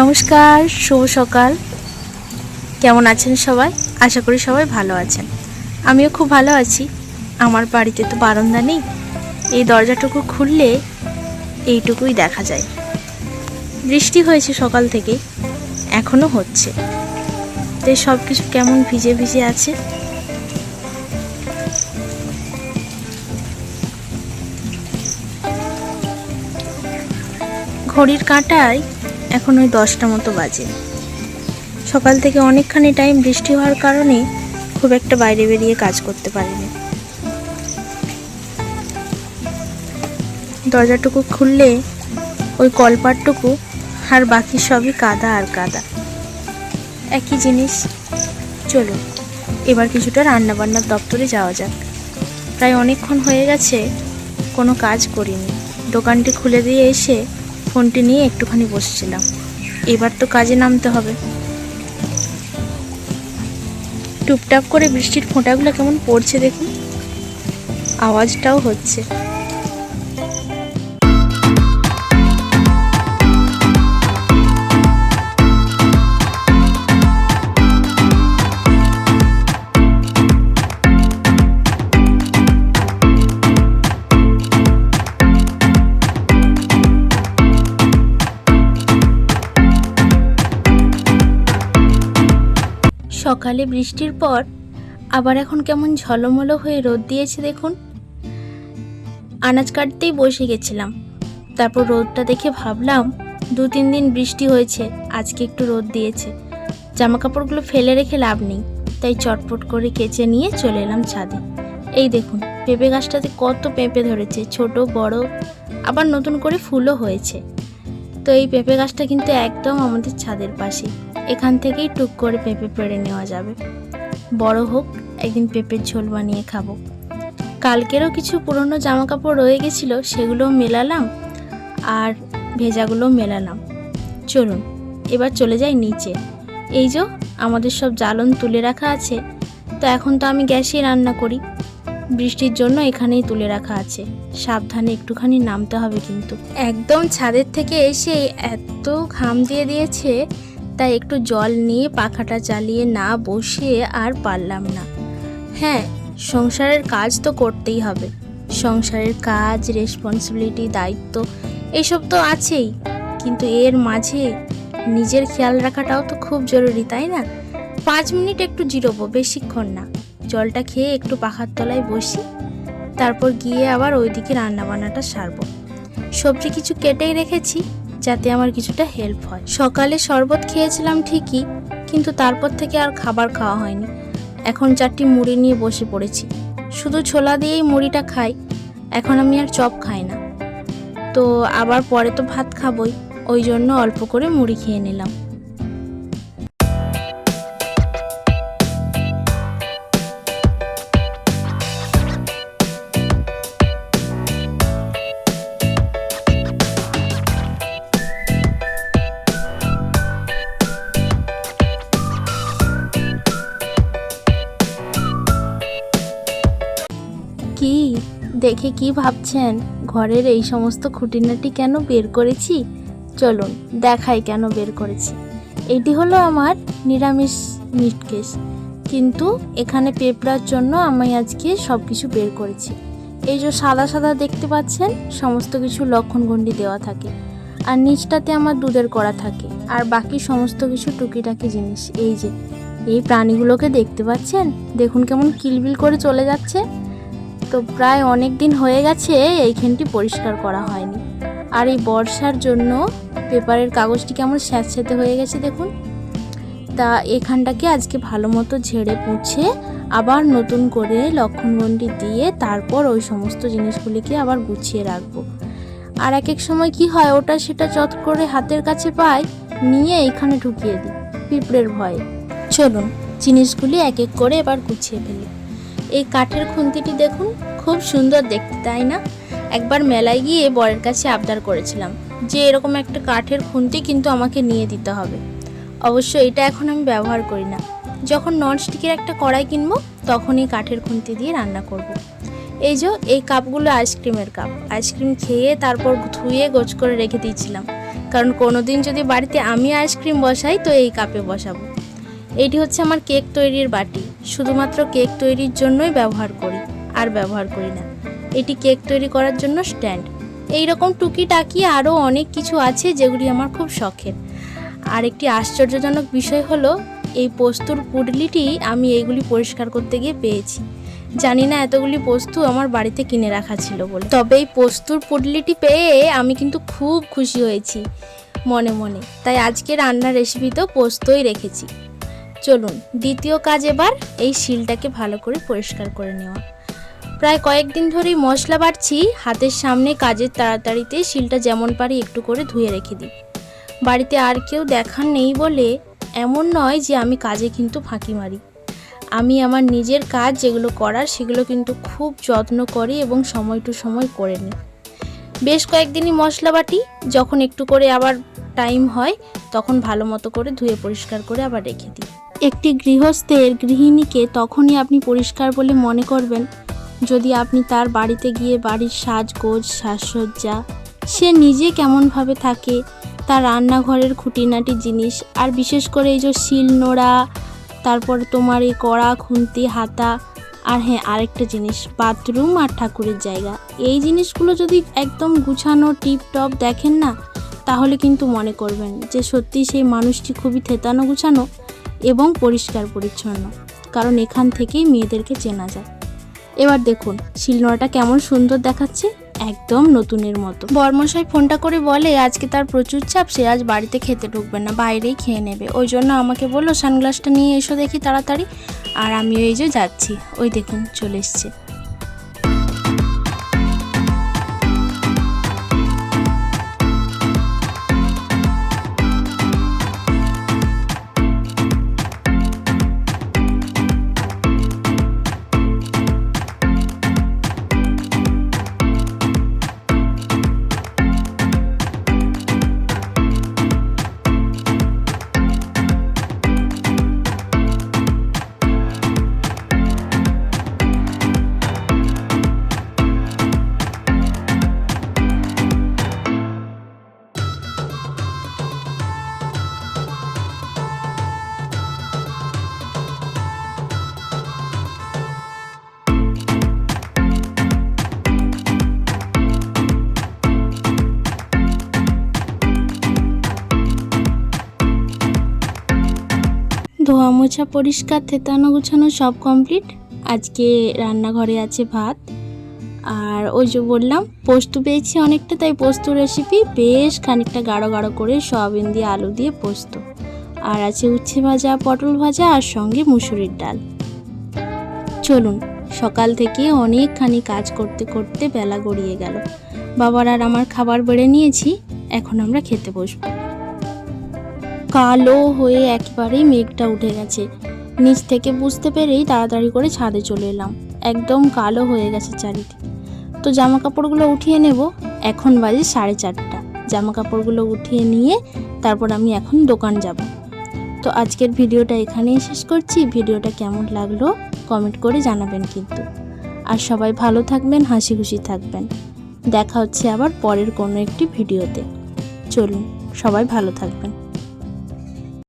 নমস্কার, শুভ সকাল। কেমন আছেন সবাই? আশা করি সবাই ভালো আছেন। আমিও খুব ভালো আছি। আমার বাড়িতে তো বারান্দা নেই। এই দরজাটুকু খুললে এইটুকুই দেখা যায়। বৃষ্টি হয়েছে সকাল থেকে, এখনও হচ্ছে। তাই সব কিছু কেমন ভিজে ভিজে আছে? ঘড়ির কাঁটায় এখন ওই দশটা মতো বাজে। সকাল থেকে অনেকখানি টাইম বৃষ্টি হওয়ার কারণে খুব একটা বাইরে বেরিয়ে কাজ করতে পারিনি। দরজাটুকু খুললে ওই কলপাটটুকু আর বাকি সবই কাদা আর কাদা। একই জিনিস। চলো এবার কিছুটা রান্নাবান্নার দপ্তরে যাওয়া যাক। প্রায় অনেকক্ষণ হয়ে গেছে, কোনো কাজ করিনি। দোকানটি খুলে দিয়ে এসে ফোনটি নিয়ে একটুখানি বসেছিলাম। এবার তো কাজে নামতে হবে। টুপটাপ করে বৃষ্টির ফোঁটাগুলো কেমন পড়ছে দেখুন। আওয়াজটাও হচ্ছে। সকালে বৃষ্টির পর আবার এখন কেমন ঝলমলো হয়ে রোদ দিয়েছে দেখুন। আনাজ কাটতেই বসে গেছিলাম। তারপর রোদটা দেখে ভাবলাম দু তিন দিন বৃষ্টি হয়েছে, আজকে একটু রোদ দিয়েছে। জামা কাপড়গুলো ফেলে রেখে লাভ নেই, তাই চটপট করে কেচে নিয়ে চলে এলাম ছাদে। এই দেখুন, পেঁপে গাছটাতে কত পেঁপে ধরেছে, ছোট, বড়, আবার নতুন করে ফুলও হয়েছে। তো এই পেঁপে গাছটা কিন্তু একদম আমাদের ছাদের পাশে এখান থেকেই টুক করে পেঁপে পেড়ে নেওয়া যাবে। বড় হোক, একদিন পেঁপের ঝোল বানিয়ে খাব। কালকেরও কিছু পুরনো জামা কাপড় রয়ে গেছিল, সেগুলোও মেলালাম আর ভেজাগুলো মেলালাম। চলুন, এবার চলে যাই নিচে। এই যে, আমাদের সব জ্বালন তুলে রাখা আছে। তো এখন তো আমি গ্যাসে রান্না করি। বৃষ্টির জন্য এখানেই তুলে রাখা আছে। সাবধানে একটুখানি নামতে হবে কিন্তু। একদম ছাদের থেকে এসে এত ঘাম দিয়ে দিয়েছে তাই একটু জল নিয়ে পাখাটা চালিয়ে না বসে আর পারলাম না। হ্যাঁ সংসারের কাজ তো করতেই হবে। সংসারের কাজ রেসপন্সিবিলিটি দায়িত্ব, এসব তো আছেই। কিন্তু এর মাঝে নিজের খেয়াল রাখাটাও তো খুব জরুরি, তাই না? পাঁচ মিনিট একটু জিরোবো, বেশিক্ষণ না। জলটা খেয়ে একটু পাখার তলায় বসি, তারপর গিয়ে আবার ওইদিকে রান্নাবান্নাটা সারবো। সবজি কিছু কেটেই রেখেছি। যাতে আমার কিছুটা হেল্প হয়। সকালে শরবত খেয়েছিলাম ঠিকই, কিন্তু তারপর থেকে আর খাবার খাওয়া হয়নি। এখন চারটি মুড়ি নিয়ে বসে পড়েছি। শুধু ছোলা দিয়েই মুড়িটা খাই, এখন আমি আর চপ খাই না। তো আবার পরে তো ভাত খাবই, ওই জন্য অল্প করে মুড়ি খেয়ে নিলাম। দেখে কি ভাবছেন? ঘরের এই সমস্ত খুঁটিনাটি কেন বের করেছি? চলুন, দেখাই কেন বের করেছি। এটি হলো আমার নিরামিষ মিট কেস। কিন্তু এখানে পেঁপড়ার জন্য আমি আজকে সব কিছু বের করেছি। এই যে সাদা সাদা দেখতে পাচ্ছেন, সমস্ত কিছু লক্ষণগণ্ডি দেওয়া থাকে। আর নিচটাতে আমার দুধের করা থাকে। আর বাকি সমস্ত কিছু টুকিটাকি জিনিস। এই যে, এই প্রাণীগুলোকে দেখতে পাচ্ছেন? দেখুন কেমন কিলবিল করে চলে যাচ্ছে। তো প্রায় অনেক দিন হয়ে গেছে এইখানটি পরিষ্কার করা হয়নি। আর এই বর্ষার জন্য পেপারের কাগজটি কেমন স্যাঁতস্যাঁতে হয়ে গেছে দেখুন। তা এখানটাকে আজকে ভালো মতো ঝেড়ে পুছে আবার নতুন করে লক্ষণগণ্ডি দিয়ে তারপর ওই সমস্ত জিনিসগুলিকে আবার গুছিয়ে রাখব। আর এক এক সময় কি হয়, ওটা সেটা চট করে হাতের কাছে পাই, নিয়ে এখানে ঢুকিয়ে দিই, পিঁপড়ের ভয়ে। চলুন, জিনিসগুলি এক এক করে এবার গুছিয়ে ফেলি। এই কাঠের খুন্তিটি দেখুন খুব সুন্দর দেখতে, তাই না? একবার মেলায় গিয়ে বরের কাছে আবদার করেছিলাম যে এরকম একটা কাঠের খুন্তি কিন্তু আমাকে নিয়ে দিতে হবে। অবশ্য এটা এখন আমি ব্যবহার করি না। যখন ননস্টিকের একটা কড়াই কিনবো, তখনই কাঠের খুন্তি দিয়ে রান্না করব। এই যে, এই কাপগুলো আইসক্রিমের কাপ। আইসক্রিম খেয়ে তারপর ধুয়ে গোছ করে রেখে দিয়েছিলাম। কারণ কোনোদিন যদি বাড়িতে আমি আইসক্রিম বসাই, তো এই কাপে বসাবো। এটি হচ্ছে আমার কেক তৈরির বাটি। শুধুমাত্র কেক তৈরির জন্যই ব্যবহার করি। আর ব্যবহার করি না। এটি কেক তৈরি করার জন্য স্ট্যান্ড। এই রকম টুকিটাকি আরও অনেক কিছু আছে যেগুলি আমার খুব শখের। আর একটি আশ্চর্যজনক বিষয় হলো, এই পোস্তর পুডলিটি আমি এইগুলি পরিষ্কার করতে গিয়ে পেয়েছি। জানি না এতগুলি পোস্ত আমার বাড়িতে কিনে রাখা ছিল বলে। তবে এই পোস্তুর পুডলিটি পেয়ে আমি কিন্তু খুব খুশি হয়েছি, মনে মনে। তাই আজকে রান্নার রেসিপিতেও পোস্তই রেখেছি। চলুন, দ্বিতীয় কাজ এবার, এই শিলটাকে ভালো করে পরিষ্কার করে নেওয়া। প্রায় কয়েকদিন ধরেই মশলা বাড়ছি, হাতের সামনে কাজের তাড়াতাড়িতে শিলটা যেমন পারি একটু করে ধুয়ে রেখে দিই। বাড়িতে আর কেউ দেখার নেই বলে এমন নয় যে আমি কাজে কিন্তু ফাঁকি মারি। আমি আমার নিজের কাজ যেগুলো করার সেগুলো কিন্তু খুব যত্ন করি এবং সময় টু সময় করে নিই। বেশ কয়েকদিনই মশলা বাটি, যখন একটু করে আবার টাইম হয়, তখন ভালো মতো করে ধুয়ে পরিষ্কার করে আবার রেখে দিই। একটি গৃহস্থের গৃহিণীকে তখনই আপনি পরিষ্কার বলে মনে করবেন যদি আপনি তার বাড়িতে গিয়ে বাড়ির সাজগোজ, সাজসজ্জা, সে নিজে কেমনভাবে থাকে, তার রান্নাঘরের খুঁটিনাটি জিনিস, আর বিশেষ করে এই যে শিল নোড়া, তারপরে তোমার এই কড়া, খুন্তি, হাতা, আর হ্যাঁ আরেকটা জিনিস, বাথরুম আর ঠাকুরের জায়গা, এই জিনিসগুলো যদি একদম গুছানো টিপ টপ দেখেন না, তাহলে কিন্তু মনে করবেন যে সত্যি সেই মানুষটি খুবই থেতানো গুছানো এবং পরিষ্কার পরিচ্ছন্ন, কারণ এখান থেকেই মেয়েদেরকে চেনা যায়। এবার দেখুন, শিলনোড়াটা কেমন সুন্দর দেখাচ্ছে, একদম নতুনের মতো। বর্মশাই ফোনটা করে বলে, আজকে তার প্রচুর চাপ, সে আজ বাড়িতে খেতে ঢুকবে না, বাইরেই খেয়ে নেবে। ওই জন্য আমাকে বলল, সানগ্লাসটা নিয়ে এসো দেখি তাড়াতাড়ি। আর আমি ওই যে যাচ্ছি। ওই দেখুন, চলে এসছে। ধোয়া মোছা পরিষ্কার, থেতানো গুছানো সব কমপ্লিট আজকে রান্নাঘরে আছে ভাত। আর ওই যে বললাম, পোস্ত পেয়েছি অনেকটা, তাই পোস্ত রেসিপি বেশ খানিকটা গাঢ় গাঢ় করে সয়াবিন দিয়ে আলু দিয়ে পোস্ত। আর আছে উচ্ছে ভাজা, পটল ভাজা আর সঙ্গে মুসুরির ডাল। চলুন, সকাল থেকে অনেকখানি কাজ করতে করতে বেলা গড়িয়ে গেল। বাবার আর আমার খাবার বেড়ে নিয়েছি, এখন আমরা খেতে বসবো। কালো হয়ে একেবারেই মেঘটা উঠে গেছে। নিচ থেকে বুঝতে পেরেই তাড়াতাড়ি করে ছাদে চলে এলাম। একদম কালো হয়ে গেছে চারিদিক। তো জামা কাপড়গুলো উঠিয়ে নেব। এখন বাজে সাড়ে চারটা। জামা কাপড়গুলো উঠিয়ে নিয়ে তারপর আমি এখন দোকান যাব। তো আজকের ভিডিওটা এখানেই শেষ করছি। ভিডিওটা কেমন লাগল কমেন্ট করে জানাবেন কিন্তু। আর সবাই ভালো থাকবেন, হাসি খুশি থাকবেন। দেখা হচ্ছে আবার পরের কোনো একটি ভিডিওতে। চলুন, সবাই ভালো থাকবেন।